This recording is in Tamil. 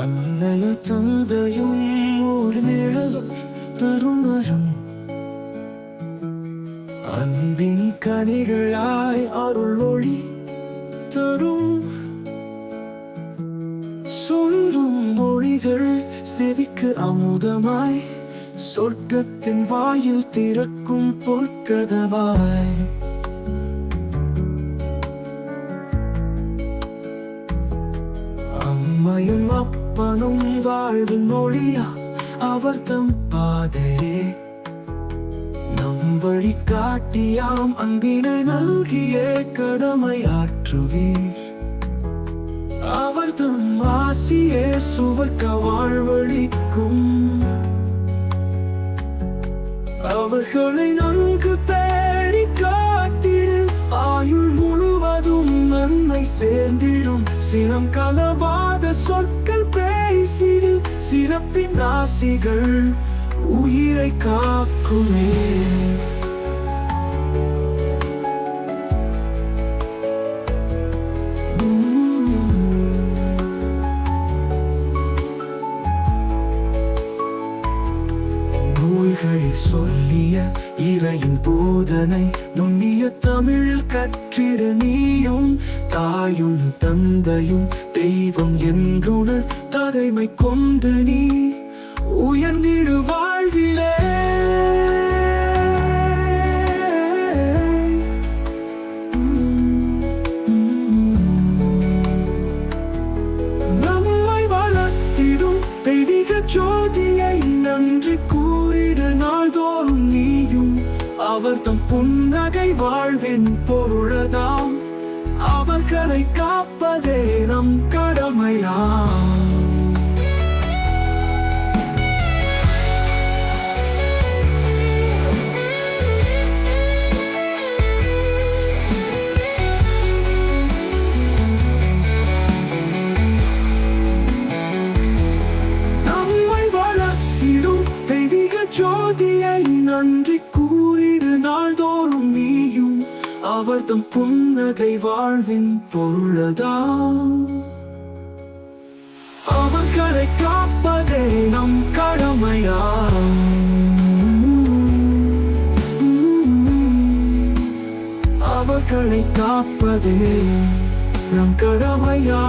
അന്നയും தந்தையும் ஒரு நிழல் தருணரம் அன்பின் கனிகளாய் அருள் ஒளி தரும். சொல்லும் மொழிகள் செவிக்கு அமுதமாய் சொர்க்கத்தின் வாயில் திறக்கும் பொற்கதவாய். அம்மையும் அப்பனும் வாழ்வின் மொழியா அவர் தம் பாதையே நம் வழி காட்டியாம் அன்பினை நல்கிய கடமை ஆற்றுவீர். அவர் தம் ஆசியே சுவர்க்க வாழ்வழிக்கும். அவர்களை நன்கு தேடி காத்திடும் ஆயுள் முழுவதும் நன்மை சேர்ந்திடும். சினம் கலவாத சொற்கள் பேசிடு சிறப்பின் ஆசிகள் உயிரை காக்குமே. சொல்லிய இறையின் போதனை நுண்ணிய தமிழில் கற்றிட நீயும் தாயும் தந்தையும் தெய்வம் என்றுணர் தகைமை கொண்டு நீ உயர்ந்திடு வாழ்விலே. நம்மை வளர்த்திடும் தெய்வீக ஜோதியை நன்றி கூறிட நாள்தோறும் அவர் தம் புன்னகை வாழ்வின் பொருளதாம். அவர்களை காப்பதே நம் கடமையாம். நம்மை வளர்த்திடும் தெய்வீக ஜோதியை நன்றி கூறிடு நாள்தோறும் நீயும் அவர் தம் புன்னகை வாழ்வின் பொருளதா? அவர்களை காப்பதே நம் கடமையா? அவர்களை காப்பதே நம் கடமையா?